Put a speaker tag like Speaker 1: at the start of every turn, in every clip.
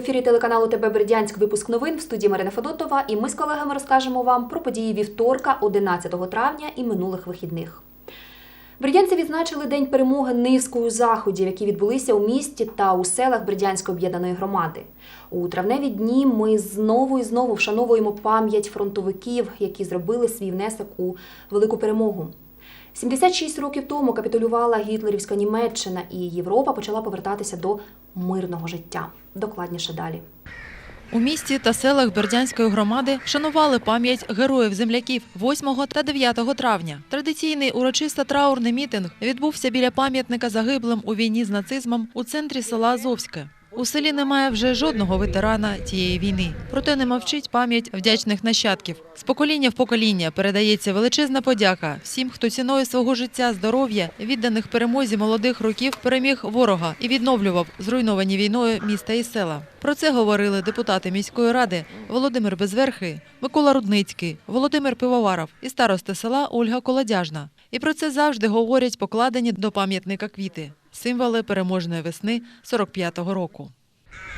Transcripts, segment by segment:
Speaker 1: Ефірі телеканалу ТБ Бердянськ. Випуск новин в студії Марина Федотова. І ми з колегами розкажемо вам про події вівторка, 11 травня і минулих вихідних. Бердянці відзначили День перемоги низкою заходів, які відбулися у місті та у селах Бердянської об'єднаної громади. У травневі дні ми знову і знову вшановуємо пам'ять фронтовиків, які зробили свій внесок у велику перемогу. 76 років тому капітулювала гітлерівська Німеччина, і Європа почала повертатися до мирного життя. Докладніше далі.
Speaker 2: У місті та селах Бердянської громади шанували пам'ять героїв земляків 8 та 9 травня. Традиційний урочисто траурний мітинг відбувся біля пам'ятника загиблим у війні з нацизмом у центрі села Азовське. У селі немає вже жодного ветерана тієї війни. Проте не мовчить пам'ять вдячних нащадків. З покоління в покоління передається величезна подяка всім, хто ціною свого життя, здоров'я, відданих перемозі молодих років переміг ворога і відновлював зруйновані війною міста і села. Про це говорили депутати міської ради Володимир Безверхий, Микола Рудницький, Володимир Пивоваров і староста села Ольга Колодяжна. І про це завжди говорять покладені до пам'ятника квіти символи переможної весни 45-го року.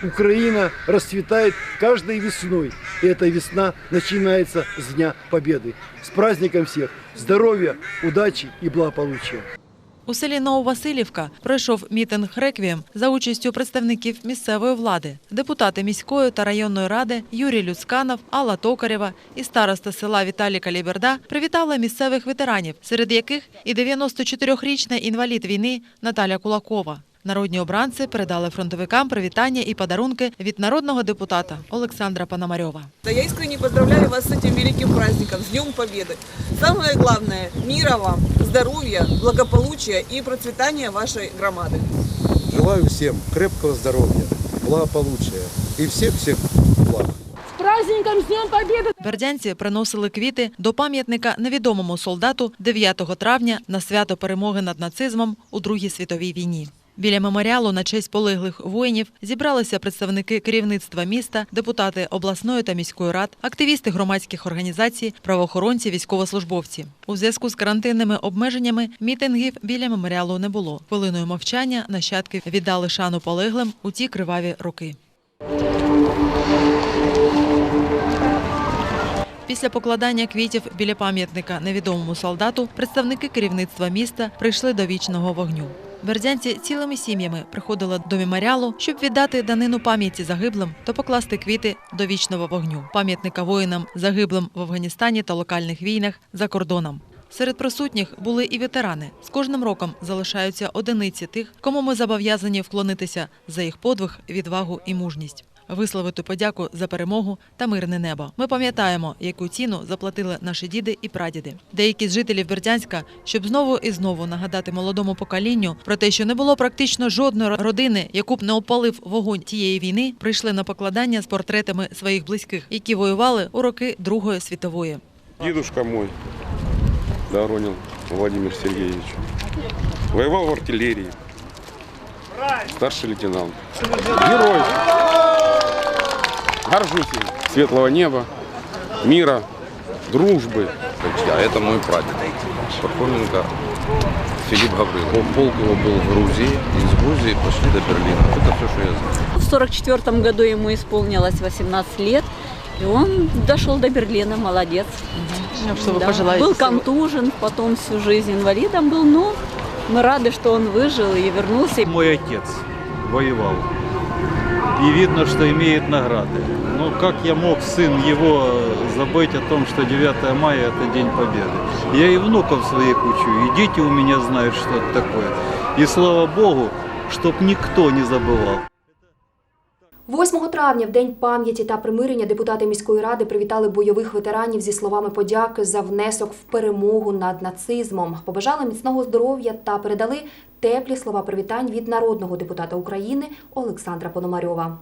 Speaker 3: Україна розцвітає кожною весною. І ця весна починається з Дня Побєди. З праздником всіх здоров'я, удачі і благополучия!
Speaker 2: У селі Нововасилівка пройшов мітинг «Реквієм» за участю представників місцевої влади. Депутати міської та районної ради Юрій Люцканов, Алла Токарєва і староста села Віталій Каліберда привітали місцевих ветеранів, серед яких і 94-річна інвалід війни Наталя Кулакова. Народні обранці передали фронтовикам привітання і подарунки від народного депутата Олександра Пономарьова.
Speaker 4: Да я искренне поздравляю вас с этим великим праздником, с Днем Победы. Самое главное, мира вам, здоровья, благополучия и процветания вашей громады.
Speaker 5: Желаю всем крепкого здоровья, благополучия и всех-всех благ.
Speaker 6: праздником, с Днем Победы!
Speaker 2: Бердянці приносили квіти до пам'ятника невідомому солдату 9 травня на свято перемоги над нацизмом у Другій світовій війні. Біля меморіалу на честь полеглих воїнів зібралися представники керівництва міста, депутати обласної та міської рад, активісти громадських організацій, правоохоронці, військовослужбовці. У зв'язку з карантинними обмеженнями мітингів біля меморіалу не було. Хвилиною мовчання нащадки віддали шану полеглим у ті криваві роки. Після покладання квітів біля пам'ятника невідомому солдату представники керівництва міста прийшли до вічного вогню. Бердянці цілими сім'ями приходили до меморіалу, щоб віддати данину пам'яті загиблим та покласти квіти до вічного вогню, пам'ятника воїнам загиблим в Афганістані та локальних війнах за кордоном. Серед присутніх були і ветерани. З кожним роком залишаються одиниці тих, кому ми зобов'язані вклонитися за їх подвиг, відвагу і мужність. Висловити подяку за перемогу та мирне небо. Ми пам'ятаємо, яку ціну заплатили наші діди і прадіди. Деякі з жителів Бердянська, щоб знову і знову нагадати молодому поколінню про те, що не було практично жодної родини, яку б не опалив вогонь тієї війни, прийшли на покладання з портретами своїх близьких, які воювали у роки Другої світової.
Speaker 7: Дедушка мой, Доронин Владимир Сергеевич, воевал в артиллерии. Старший лейтенант. Герой. Горжусь им. Светлого неба, мира, дружбы.
Speaker 8: А это мой прадед, Пархоменко Филипп Гаврилов. Полк его был в Грузии, из Грузии пошли до Берлина. Это все, что я знаю.
Speaker 6: В 44 году ему исполнилось 18 лет, и он дошел до Берлина, молодец.
Speaker 2: Що ви
Speaker 6: Да.
Speaker 2: пожелаєте?
Speaker 6: Был контужен, потом всю жизнь инвалидом был, но мы рады, что он выжил и вернулся.
Speaker 9: Мой отец воевал. И видно, что имеет награды. Но как я мог, сын его, забыть о том, что 9 мая – это День Победы? Я и внуков своих учу, и дети у меня знают, что это такое. И слава Богу, чтоб никто не забывал.
Speaker 1: 8 травня, в день пам'яті та примирення, депутати міської ради привітали бойових ветеранів зі словами подяки за внесок в перемогу над нацизмом. Побажали міцного здоров'я та передали теплі слова привітань від народного депутата України Олександра Пономарьова.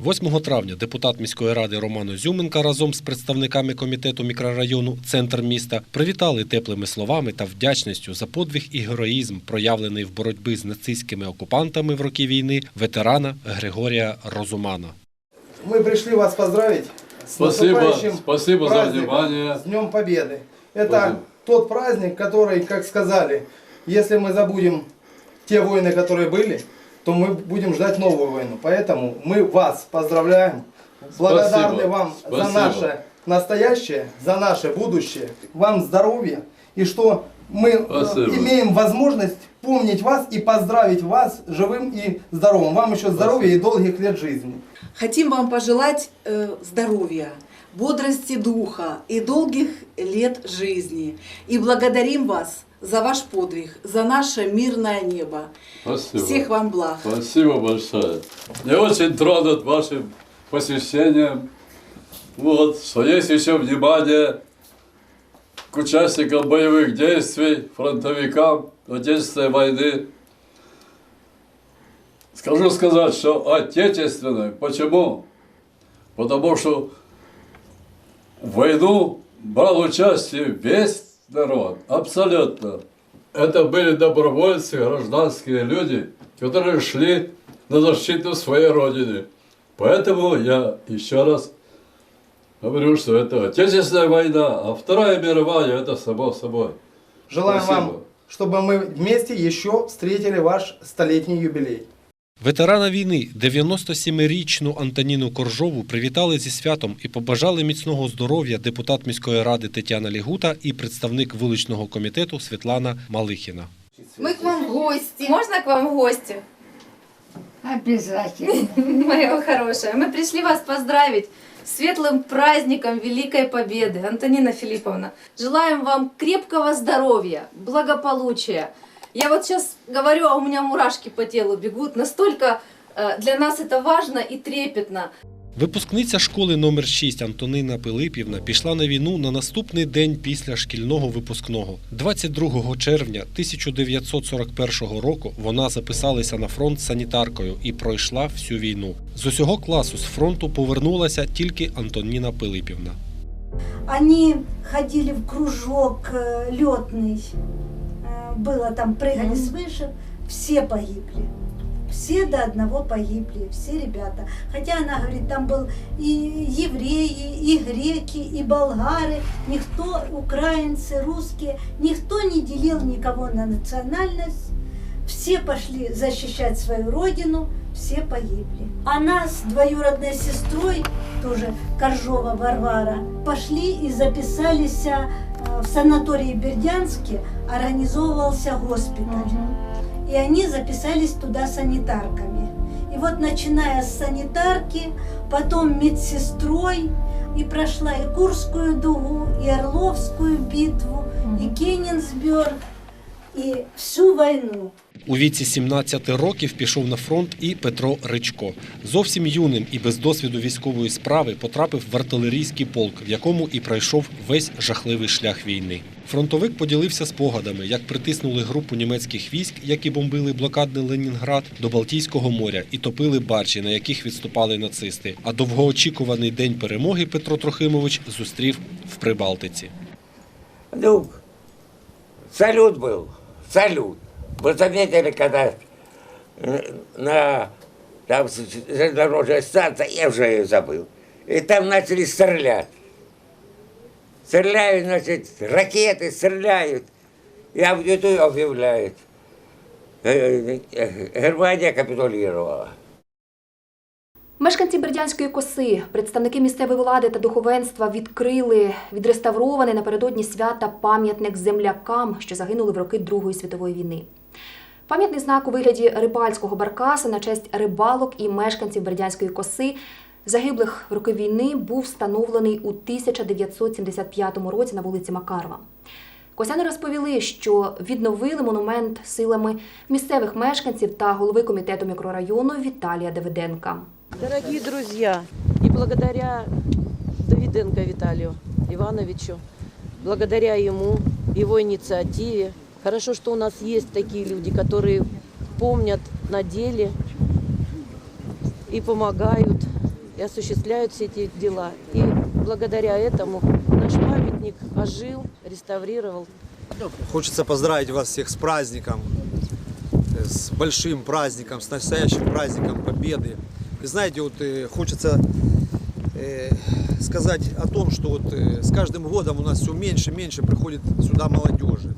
Speaker 10: 8 травня депутат міської ради Роман Зюменка разом з представниками комітету мікрорайону Центр міста привітали теплими словами та вдячністю за подвиг і героїзм, проявлений в боротьбі з нацистськими окупантами в роки війни ветерана Григорія Розумана.
Speaker 3: Мы пришли вас поздравить с
Speaker 11: Спасибо,
Speaker 3: наступающим
Speaker 11: спасибо за
Speaker 3: праздником,
Speaker 11: внимание.
Speaker 3: С Днем Победы. Это
Speaker 11: Спасибо.
Speaker 3: тот праздник, который, как сказали, если мы забудем те войны, которые были,
Speaker 11: то мы будем ждать новую войну. Поэтому мы вас поздравляем, благодарны
Speaker 12: Спасибо.
Speaker 11: вам за
Speaker 12: Спасибо.
Speaker 11: наше настоящее, за наше будущее, вам здоровья и что мы э,
Speaker 12: Спасибо.
Speaker 11: имеем возможность помнить вас и поздравить вас живым и здоровым. Вам еще здоровья и долгих лет жизни.
Speaker 13: Хотим вам пожелать э, здоровья, бодрости духа и долгих лет жизни. И благодарим вас за ваш подвиг, за наше мирное небо.
Speaker 12: Спасибо.
Speaker 13: Всех вам благ.
Speaker 12: Спасибо большое. Я очень тронут вашим посещением. Вот, что есть еще внимание к участникам боевых действий, фронтовикам Отечественной войны. Скажу сказать, что отечественной. Почему? Потому что в войну брал участие весь народ, абсолютно. Это были добровольцы, гражданские люди, которые шли на защиту своей родины. Поэтому я еще раз говорю, что это Отечественная война, а Вторая мировая это само собой.
Speaker 11: Желаем
Speaker 12: Спасибо.
Speaker 11: вам, чтобы мы вместе еще встретили ваш столетний юбилей.
Speaker 10: Ветерана війни 97-річну Антоніну Коржову привітали зі святом і побажали міцного здоров'я депутат міської ради Тетяна Лігута і представник вуличного комітету Світлана Малихіна.
Speaker 14: Мы к вам в гости. Можно к вам в гости?
Speaker 15: Обязательно.
Speaker 14: Моя хорошая. Мы пришли вас поздравить с светлым праздником Великой Победы. Антонина Филипповна, желаем вам крепкого здоровья, благополучия. Я вот сейчас говорю, а у меня мурашки по телу бегут. Настолько э, для нас это важно и трепетно.
Speaker 10: Випускниця школи номер 6 Антонина Пилипівна пішла на війну на наступний день після шкільного випускного. 22 червня 1941 року вона записалася на фронт санітаркою і пройшла всю війну. З усього класу з фронту повернулася тільки Антоніна Пилипівна.
Speaker 15: Они ходили в кружок э, летный. Э, Было там, прыгали с вышек. Все погибли. Все до одного погибли, все ребята. Хотя она говорит, там был и евреи, и греки, и болгары, никто, украинцы, русские, никто не делил никого на национальность. Все пошли защищать свою родину, все погибли. Она с двоюродной сестрой, тоже Коржова Варвара, пошли и записались э, в санатории Бердянске, организовывался госпиталь. И они записались туда санитарками. И вот начиная с санитарки, потом медсестрой, и прошла и Курскую дугу, и Орловскую битву, и Кенинсберг, и всю войну.
Speaker 10: У віці 17 років пішов на фронт і Петро Ричко. Зовсім юним і без досвіду військової справи потрапив в артилерійський полк, в якому і пройшов весь жахливий шлях війни. Фронтовик поділився спогадами, як притиснули групу німецьких військ, які бомбили блокадний Ленінград до Балтійського моря і топили баржі, на яких відступали нацисти. А довгоочікуваний день перемоги Петро Трохимович зустрів в Прибалтиці.
Speaker 16: Ну, салют был, салют. Вы заметили, когда э, на там с- железнодорожная станция, я уже ее забыл, и там начали стрелять. Стреляют, значит, ракеты стреляют, и аудиторию объявляют. Э, э, Германия капитулировала.
Speaker 1: Мешканці Бердянської коси, представники місцевої влади та духовенства відкрили відреставрований напередодні свята пам'ятник землякам, що загинули в роки Другої світової війни. Пам'ятний знак у вигляді рибальського баркаса на честь рибалок і мешканців Бердянської коси, загиблих в роки війни, був встановлений у 1975 році на вулиці Макарова. Косяни розповіли, що відновили монумент силами місцевих мешканців та голови комітету мікрорайону Віталія Давиденка.
Speaker 17: Дорогие друзья, и благодаря Давиденко Виталию Ивановичу, благодаря ему, его инициативе, хорошо, что у нас есть такие люди, которые помнят на деле и помогают, и осуществляют все эти дела. И благодаря этому наш памятник ожил, реставрировал.
Speaker 18: Хочется поздравить вас всех с праздником, с большим праздником, с настоящим праздником Победы. Вы знаете, вот э, хочется э, сказать о том, что вот э, с каждым годом у нас все меньше и меньше приходит сюда молодежи.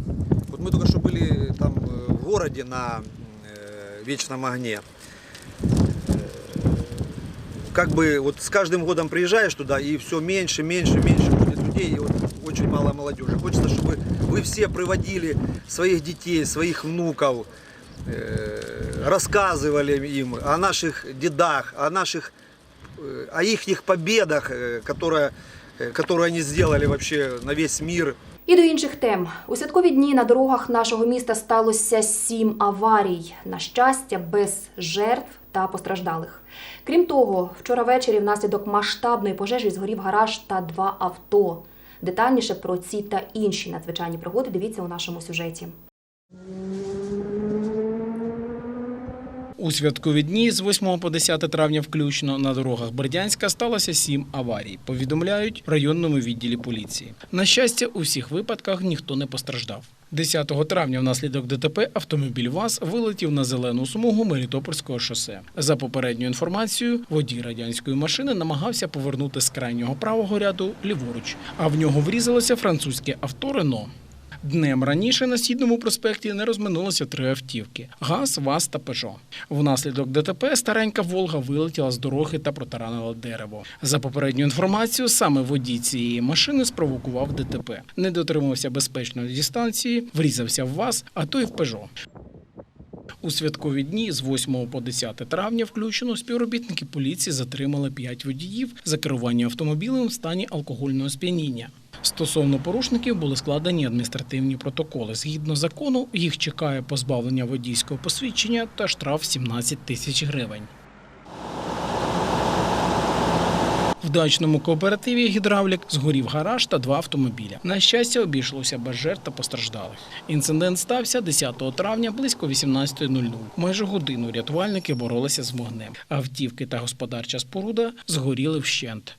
Speaker 18: Мы только что были там э, в городе на э, Вечном огне. как бы вот с каждым годом приезжаешь туда, и все меньше, меньше, меньше будет людей, и вот очень мало молодежи. Хочется, чтобы вы все приводили своих детей, своих внуков, э, рассказывали им о наших дедах, о наших, э, о их победах, э, которые, э, которые они сделали вообще на весь мир.
Speaker 1: І до інших тем. У святкові дні на дорогах нашого міста сталося сім аварій. На щастя, без жертв та постраждалих. Крім того, вчора ввечері внаслідок масштабної пожежі згорів гараж та два авто. Детальніше про ці та інші надзвичайні пригоди дивіться у нашому сюжеті.
Speaker 19: У святкові дні з 8 по 10 травня включно на дорогах Бердянська сталося сім аварій. Повідомляють в районному відділі поліції. На щастя, у всіх випадках ніхто не постраждав. 10 травня внаслідок ДТП автомобіль ВАЗ вилетів на зелену смугу Мелітопольського шосе. За попередньою інформацією, водій радянської машини намагався повернути з крайнього правого ряду ліворуч, а в нього врізалося французьке авто Рено. Днем раніше на східному проспекті не розминулося три автівки: ГАЗ, ВАЗ та Пежо. Внаслідок ДТП старенька Волга вилетіла з дороги та протаранила дерево. За попередньою інформацією, саме водій цієї машини спровокував ДТП. Не дотримався безпечної дистанції, врізався в ВАЗ, а то й в Пежо. У святкові дні з 8 по 10 травня включено співробітники поліції затримали 5 водіїв за керування автомобілем в стані алкогольного сп'яніння. Стосовно порушників були складені адміністративні протоколи. Згідно закону, їх чекає позбавлення водійського посвідчення та штраф 17 тисяч гривень. В дачному кооперативі гідравлік згорів гараж та два автомобіля. На щастя, обійшлося без жертв та постраждалих. Інцидент стався 10 травня близько 18.00. Майже годину рятувальники боролися з вогнем. Автівки та господарча споруда згоріли вщент.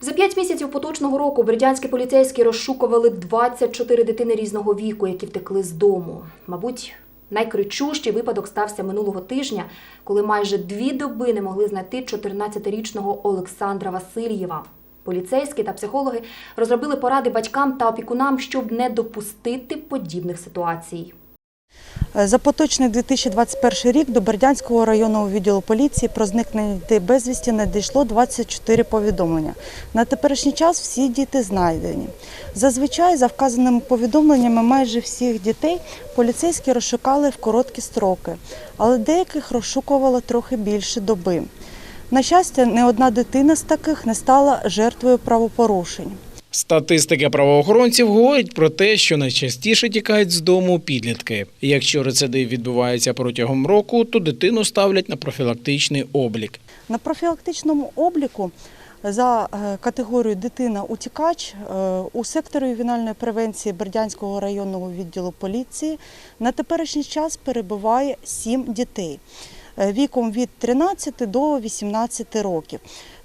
Speaker 1: За п'ять місяців поточного року бердянські поліцейські розшукували 24 дитини різного віку, які втекли з дому. Мабуть, найкричущий випадок стався минулого тижня, коли майже дві доби не могли знайти 14-річного Олександра Васильєва. Поліцейські та психологи розробили поради батькам та опікунам, щоб не допустити подібних ситуацій.
Speaker 20: За поточний 2021 рік до Бердянського районного відділу поліції про зникнення дітей безвісті надійшло 24 повідомлення. На теперішній час всі діти знайдені. Зазвичай, за вказаними повідомленнями, майже всіх дітей поліцейські розшукали в короткі строки, але деяких розшукувало трохи більше доби. На щастя, не одна дитина з таких не стала жертвою правопорушень.
Speaker 19: Статистика правоохоронців говорить про те, що найчастіше тікають з дому підлітки. Якщо рецидив відбувається протягом року, то дитину ставлять на профілактичний облік.
Speaker 20: На профілактичному обліку за е, категорією дитина-утікач е, у секторі ювенальної превенції Бердянського районного відділу поліції на теперішній час перебуває 7 дітей е, віком від 13 до 18 років.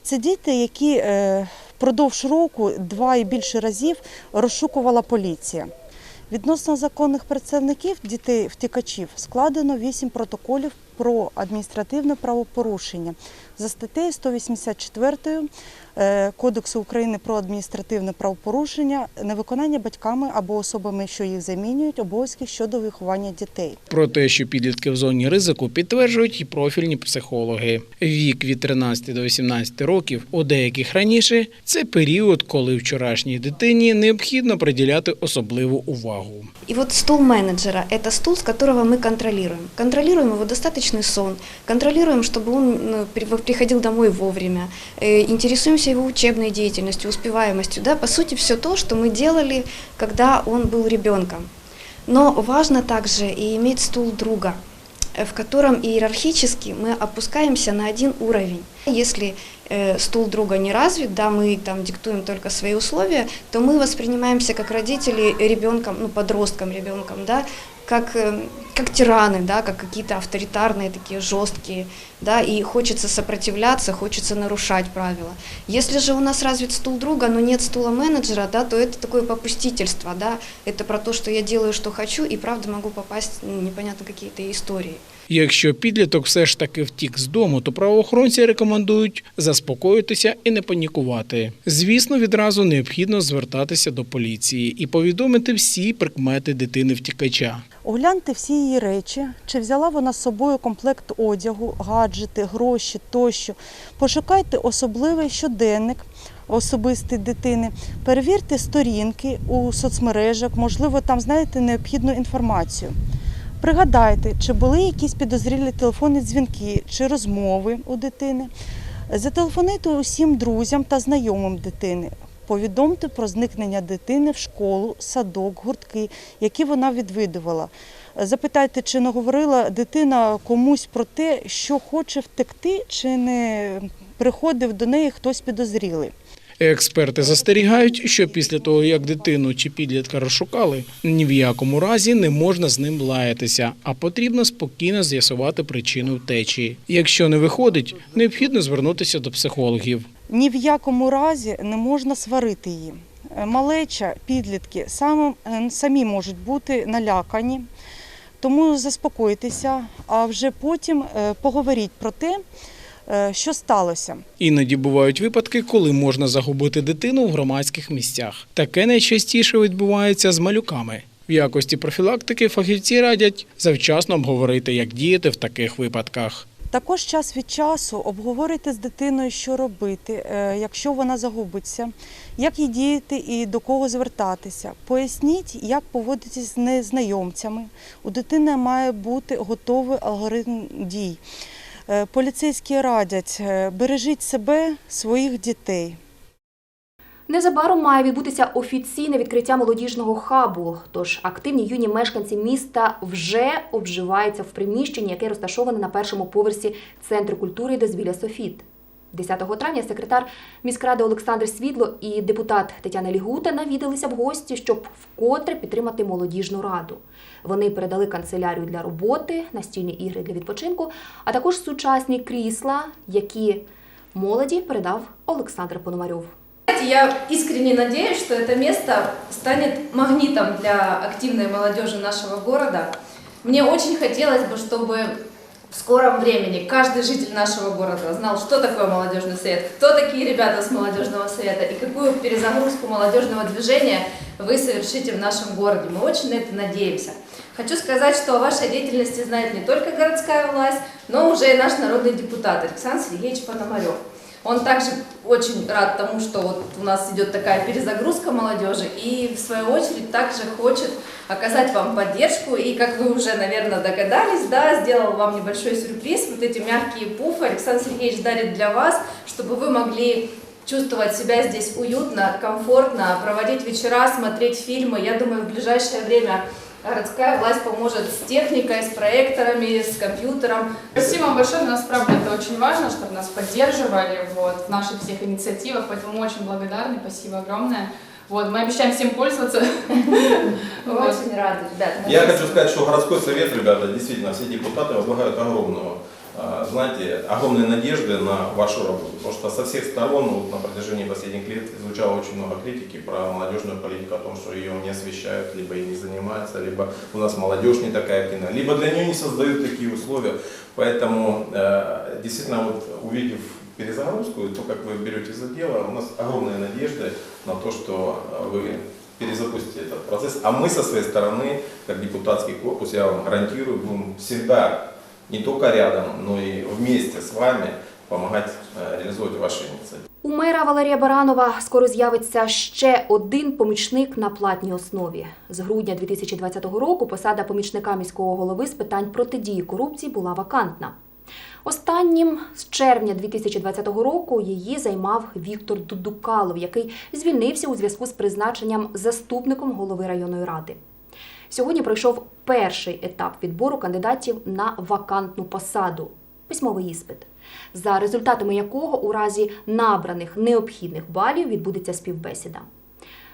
Speaker 20: Це діти, які е, впродовж року два і більше разів розшукувала поліція. Відносно законних представників дітей-втікачів складено 8 протоколів про адміністративне правопорушення за статтею 184 е, Кодексу України про адміністративне правопорушення, невиконання батьками або особами, що їх замінюють, обов'язків щодо виховання дітей.
Speaker 19: Про те, що підлітки в зоні ризику підтверджують і профільні психологи. Вік від 13 до 18 років, у деяких раніше, це період, коли вчорашній дитині необхідно приділяти особливу увагу.
Speaker 21: И вот стул менеджера – это стул, с которого мы контролируем. Контролируем его достаточный сон, контролируем, чтобы он при- приходил домой вовремя, э, интересуемся его учебной деятельностью, успеваемостью. Да? По сути, все то, что мы делали, когда он был ребенком. Но важно также и иметь стул друга, э, в котором иерархически мы опускаемся на один уровень. Если э, стул друга не развит, да, мы там диктуем только свои условия, то мы воспринимаемся как родители ребенком, ну, подростком ребенком, да, как, э, как тираны, да, как какие-то авторитарные, такие жесткие, да, и хочется сопротивляться, хочется нарушать правила. Если же у нас развит стул друга, но нет стула менеджера, да, то это такое попустительство, да, это про то, что я делаю, что хочу, и правда могу попасть ну, непонятно какие-то истории.
Speaker 19: Якщо підліток все ж таки втік з дому, то правоохоронці рекомендують заспокоїтися і не панікувати. Звісно, відразу необхідно звертатися до поліції і повідомити всі прикмети дитини втікача.
Speaker 20: Огляньте всі її речі, чи взяла вона з собою комплект одягу, гаджети, гроші тощо. Пошукайте особливий щоденник особистий дитини, перевірте сторінки у соцмережах, можливо, там знаєте необхідну інформацію. Пригадайте, чи були якісь підозрілі телефонні дзвінки чи розмови у дитини. Зателефонуйте усім друзям та знайомим дитини. Повідомте про зникнення дитини в школу, садок, гуртки, які вона відвідувала. Запитайте, чи не говорила дитина комусь про те, що хоче втекти, чи не приходив до неї хтось підозрілий.
Speaker 19: Експерти застерігають, що після того, як дитину чи підлітка розшукали, ні в якому разі не можна з ним лаятися, а потрібно спокійно з'ясувати причину втечі. Якщо не виходить, необхідно звернутися до психологів.
Speaker 20: Ні в якому разі не можна сварити її. Малеча, підлітки саме, е, самі можуть бути налякані, тому заспокойтеся, а вже потім е, поговоріть про те, що сталося.
Speaker 19: Іноді бувають випадки, коли можна загубити дитину в громадських місцях. Таке найчастіше відбувається з малюками. В якості профілактики фахівці радять завчасно обговорити, як діяти в таких випадках.
Speaker 20: Також час від часу обговорюйте з дитиною, що робити, е, якщо вона загубиться, як їй діяти і до кого звертатися. Поясніть, як поводитись з незнайомцями. У дитини має бути готовий алгоритм дій. Е, Поліцейські радять е, бережіть себе, своїх дітей.
Speaker 1: Незабаром має відбутися офіційне відкриття молодіжного хабу. Тож активні юні мешканці міста вже обживаються в приміщенні, яке розташоване на першому поверсі Центру культури і дозвілля Софіт. 10 травня секретар міськради Олександр Світло і депутат Тетяна Лігута навідалися в гості, щоб вкотре підтримати молодіжну раду. Вони передали канцелярію для роботи, настільні ігри для відпочинку, а також сучасні крісла, які молоді передав Олександр Пономарьов.
Speaker 14: Знаете, Я искренне надеюсь, что это место станет магнитом для активной молодежи нашего города. Мне очень хотелось бы, чтобы в скором времени каждый житель нашего города знал, что такое молодежный совет, кто такие ребята с молодежного совета и какую перезагрузку молодежного движения вы совершите в нашем городе. Мы очень на это надеемся. Хочу сказать, что о вашей деятельности знает не только городская власть, но уже и наш народный депутат Александр Сергеевич Пономарев. Он также очень рад тому, что вот у нас идет такая перезагрузка молодежи и в свою очередь также хочет оказать вам поддержку и, как вы уже, наверное, догадались, да, сделал вам небольшой сюрприз. Вот эти мягкие пуфы Александр Сергеевич дарит для вас, чтобы вы могли чувствовать себя здесь уютно, комфортно, проводить вечера, смотреть фильмы. Я думаю, в ближайшее время городская власть поможет с техникой, с проекторами, с компьютером.
Speaker 22: Спасибо вам большое, для нас правда это очень важно, чтобы нас поддерживали вот, в наших всех инициативах, поэтому очень благодарны, спасибо огромное. Вот, мы обещаем всем пользоваться.
Speaker 14: Мы очень рады, ребят.
Speaker 8: Я хочу сказать, что городской совет, ребята, действительно, все депутаты возлагают огромную, а, знаете, огромные надежды на вашу работу. Потому что со всех сторон вот, на протяжении последних лет звучало очень много критики про молодежную политику, о том, что ее не освещают, либо ей не занимаются, либо у нас молодежь не такая активная, либо для нее не создают такие условия. Поэтому, э, действительно, вот увидев перезагрузку и то, как вы берете за дело, у нас огромные надежды на то, что э, вы перезапустите этот процесс. А мы со своей стороны, как депутатский корпус, я вам гарантирую, будем всегда не только рядом, но и вместе с вами помогать э, реализовывать ваши инициативы.
Speaker 1: У мера Валерія Баранова скоро з'явиться ще один помічник на платній основі. З грудня 2020 року посада помічника міського голови з питань протидії корупції була вакантна. Останнім з червня 2020 року її займав Віктор Дудукалов, який звільнився у зв'язку з призначенням заступником голови районної ради. Сьогодні пройшов перший етап відбору кандидатів на вакантну посаду письмовий іспит, за результатами якого у разі набраних необхідних балів відбудеться співбесіда.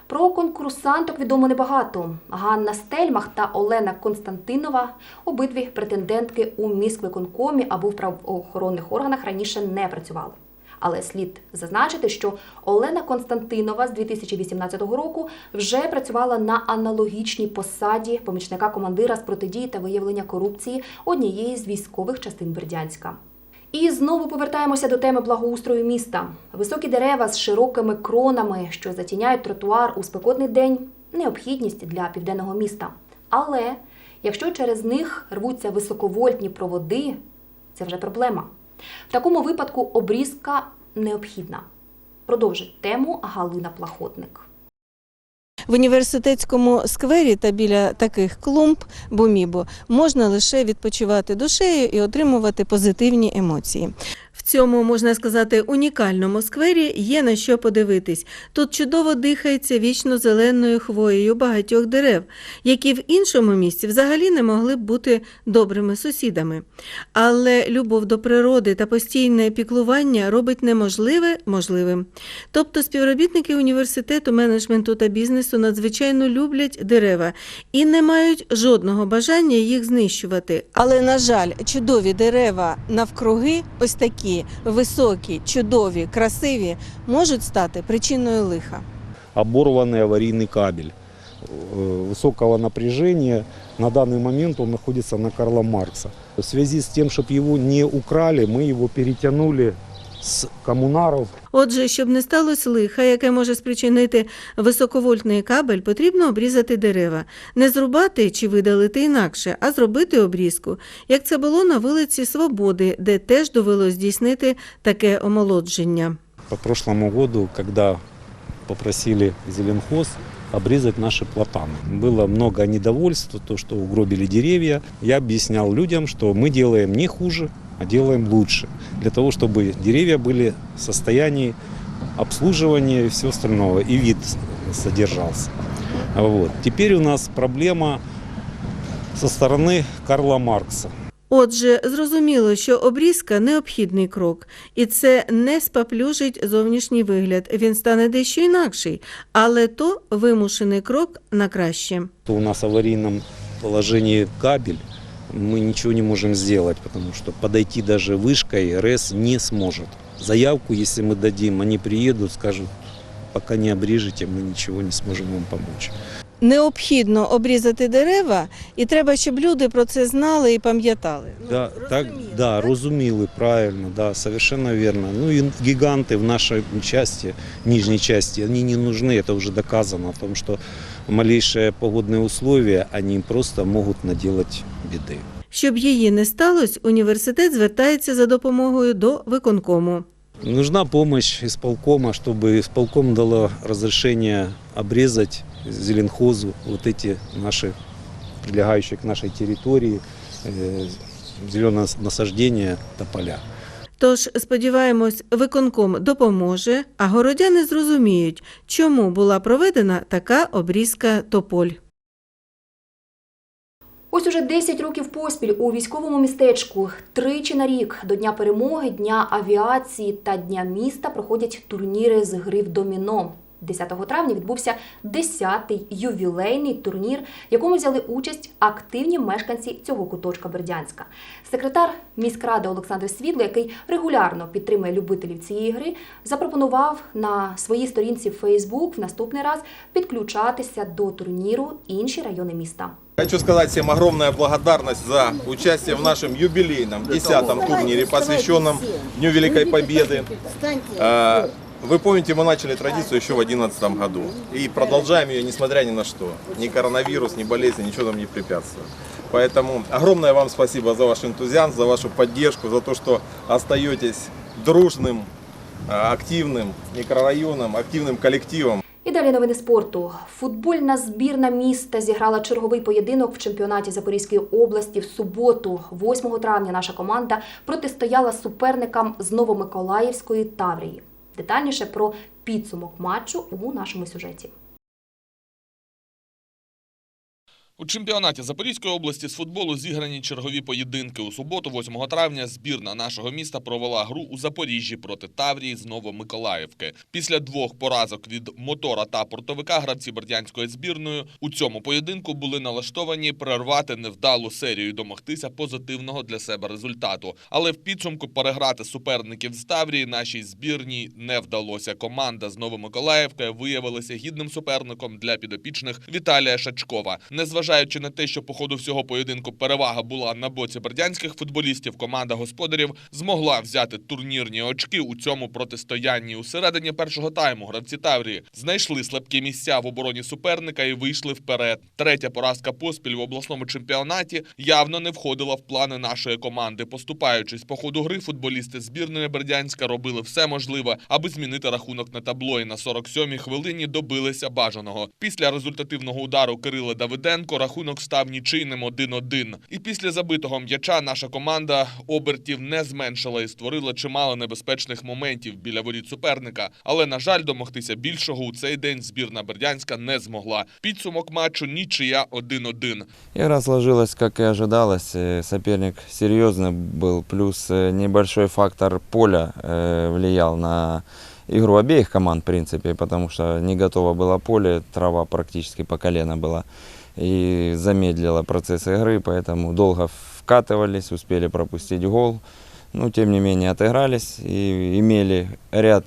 Speaker 1: Про конкурсанток відомо небагато. Ганна Стельмах та Олена Константинова обидві претендентки у міськвиконкомі або в правоохоронних органах раніше не працювали. Але слід зазначити, що Олена Константинова з 2018 року вже працювала на аналогічній посаді помічника командира з протидії та виявлення корупції однієї з військових частин Бердянська. І знову повертаємося до теми благоустрою міста. Високі дерева з широкими кронами, що затіняють тротуар у спекотний день необхідність для південного міста. Але Якщо через них рвуться високовольтні проводи, це вже проблема. В такому випадку обрізка необхідна. Продовжить тему Галина Плахотник.
Speaker 23: В університетському сквері та біля таких клумб бумібо можна лише відпочивати душею і отримувати позитивні емоції. Цьому можна сказати унікальному сквері є на що подивитись. Тут чудово дихається вічно зеленою хвоєю багатьох дерев, які в іншому місці взагалі не могли б бути добрими сусідами. Але любов до природи та постійне піклування робить неможливе можливим. Тобто співробітники університету менеджменту та бізнесу надзвичайно люблять дерева і не мають жодного бажання їх знищувати. Але, на жаль, чудові дерева навкруги, ось такі високі, чудові, красиві, можуть стати причиною лиха.
Speaker 24: оборванный аварийный кабель э, высокого напряжения. На данный момент он находится на Карла Маркса. В связи с тем, чтобы его не украли, мы его перетянули с коммунаров
Speaker 23: Отже, щоб не сталося лиха, яке може спричинити високовольтний кабель, потрібно обрізати дерева. Не зрубати чи видалити інакше, а зробити обрізку, як це було на вулиці Свободи, де теж довелось здійснити таке омолодження.
Speaker 24: по прошлому году, когда попросили Зеленхоз обрезать наши платаны. Было много недовольства, то, что угробили деревья. Я объяснял людям, что мы делаем не хуже, а делаем лучше. Для того, чтобы деревья были в состоянии обслуживания и все остального, и вид содержался. Вот. Теперь у нас проблема со стороны Карла Маркса.
Speaker 23: Отже, зрозуміло, що обрізка необхідний крок, і це не спаплюжить зовнішній вигляд. Він стане дещо інакший, але то вимушений крок на краще.
Speaker 24: То у нас в аварийном положении кабель, мы ничего не можем сделать, потому что подойти даже вышкой РЭС не сможет. Заявку, если мы дадим, они приедут, скажут, пока не обрежете, мы ничего не сможем вам помочь.
Speaker 23: Необхідно обрізати дерева, і треба, щоб люди про це знали і пам'ятали.
Speaker 24: Да, так, да, розуміли, правильно, да, совершенно верно. Ну и гиганты в нашей части, нижней части, они не нужны, это уже доказано, о том, что малейшие погодные условия, они просто могут наделать беды.
Speaker 23: Щоб її не сталося, університет звертається за допомогою до виконкому.
Speaker 24: Нужна помощь исполкома, чтобы исполком дало разрешение обрезать зеленхозу вот эти наши, прилегающие к нашей территории, э, зеленое насаждение тополя.
Speaker 23: Тож, сподіваємось, виконком допоможе, а городяни зрозуміють, чому була проведена така обрізка тополь.
Speaker 1: Ось уже 10 років поспіль у військовому містечку тричі на рік до Дня перемоги, Дня авіації та Дня міста проходять турніри з гри в доміно. 10 травня відбувся 10-й ювілейний турнір, в якому взяли участь активні мешканці цього куточка Бердянська. Секретар міськради Олександр Світло, який регулярно підтримує любителів цієї гри, запропонував на своїй сторінці в Facebook в наступний раз підключатися до турніру інші райони міста.
Speaker 8: Хочу сказать всем огромная благодарность за участие в нашем юбилейном 10-м турнире, посвященном Дню Великой Победы. А, Вы помните, мы начали традицию еще в 2011 году и продолжаем ее, несмотря ни на что. Ни коронавирус, ни болезни, ничего нам не препятствует. Поэтому огромное вам спасибо за ваш энтузиазм, за вашу поддержку, за то, что остаетесь дружным, а, активным микрорайоном, активным коллективом.
Speaker 1: І далі новини спорту. Футбольна збірна міста зіграла черговий поєдинок в чемпіонаті Запорізької області в суботу, 8 травня. Наша команда протистояла суперникам з Новомиколаївської Таврії. Детальніше про підсумок матчу у нашому сюжеті.
Speaker 25: У чемпіонаті Запорізької області з футболу зіграні чергові поєдинки. У суботу, 8 травня, збірна нашого міста провела гру у Запоріжжі проти Таврії з Новомиколаївки. Після двох поразок від мотора та портовика гравці Бердянської збірної у цьому поєдинку були налаштовані перервати невдалу серію і домогтися позитивного для себе результату. Але в підсумку переграти суперників з Таврії нашій збірній не вдалося. Команда з Новомиколаївки виявилася гідним суперником для підопічних Віталія Шачкова. Незважаючи Незважаючи на те, що по ходу всього поєдинку перевага була на боці бердянських футболістів, команда господарів змогла взяти турнірні очки у цьому протистоянні. У середині першого тайму гравці Таврії знайшли слабкі місця в обороні суперника і вийшли вперед. Третя поразка поспіль в обласному чемпіонаті явно не входила в плани нашої команди. Поступаючись по ходу гри, футболісти збірної Бердянська робили все можливе, аби змінити рахунок на табло. І на 47-й хвилині добилися бажаного. Після результативного удару Кирила Давиденко рахунок став нічийним 1-1. І після забитого м'яча наша команда обертів не зменшила і створила чимало небезпечних моментів біля воріт суперника. Але на жаль, домогтися більшого у цей день збірна Бердянська не змогла. Підсумок матчу нічия 1-1.
Speaker 26: Игра сложилась, как и ожидалось. Э, Соперник серьезный был, плюс э, небольшой фактор поля э, влиял на игру обеих команд, в принципе, потому что не готово было поле, трава практически по колено была. И замедлила процесс игры, поэтому долго вкатывались, успели пропустить гол. Но, тем не менее, отыгрались и имели ряд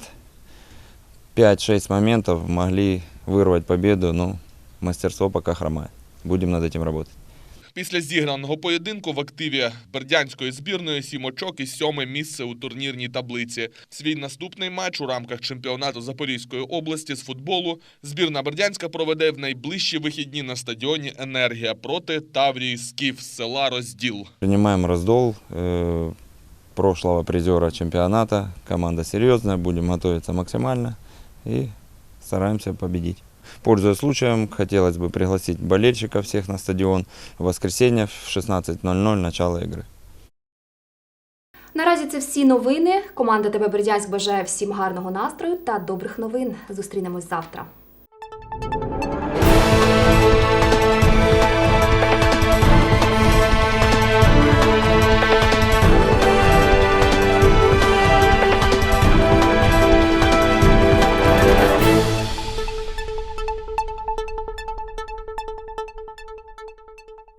Speaker 26: 5-6 моментов, могли вырвать победу, но мастерство пока хромает. Будем над этим работать.
Speaker 25: Після зіграного поєдинку в активі бердянської збірної сім очок і сьоме місце у турнірній таблиці. Свій наступний матч у рамках чемпіонату Запорізької області з футболу збірна Бердянська проведе в найближчі вихідні на стадіоні Енергія проти Таврії Скіф села Розділ.
Speaker 26: Принимаем раздол э, прошлого призера чемпионата. Команда серьезная, будем готовиться максимально и стараемся победить. Пользуясь случаем, хотелось бы пригласить болельщиков всех на стадион в воскресенье в 16.00 начало игры.
Speaker 1: Наразі це всі новини. Команда ТБ Бердянськ бажає всім гарного настрою та добрих новин. Зустрінемось завтра.